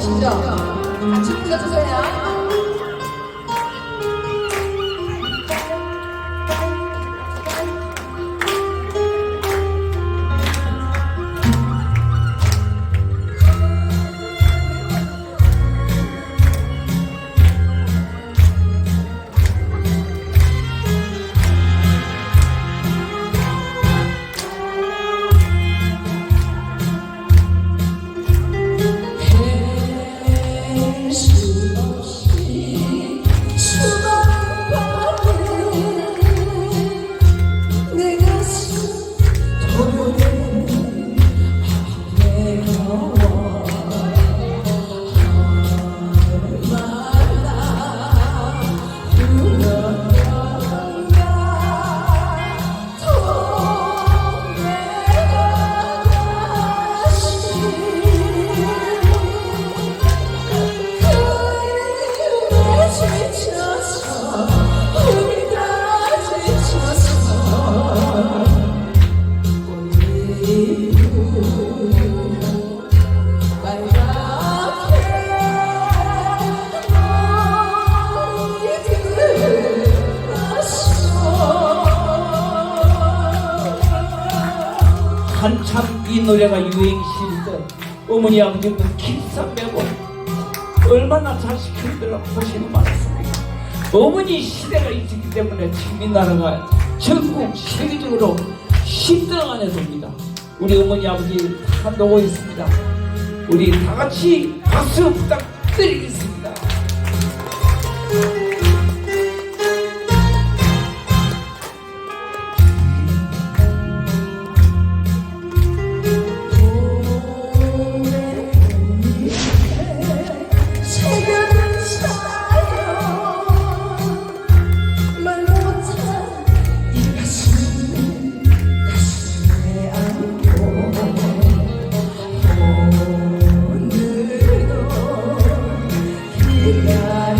아시죠? 같이 불러주세요. 도려 한참 이 노래가 유행시일 때 어머니 아버지는 길상 메고 얼마나 자식 키우느라 고생이 많았습니까 어머니 시대가 있었기 때문에 지금 이 나라가 전국 세계적으로 10등 안에 듭니다. 우리 어머니 아버지 다 놓고 있습니다. 우리 다 같이 박수 부탁드리겠습니다 기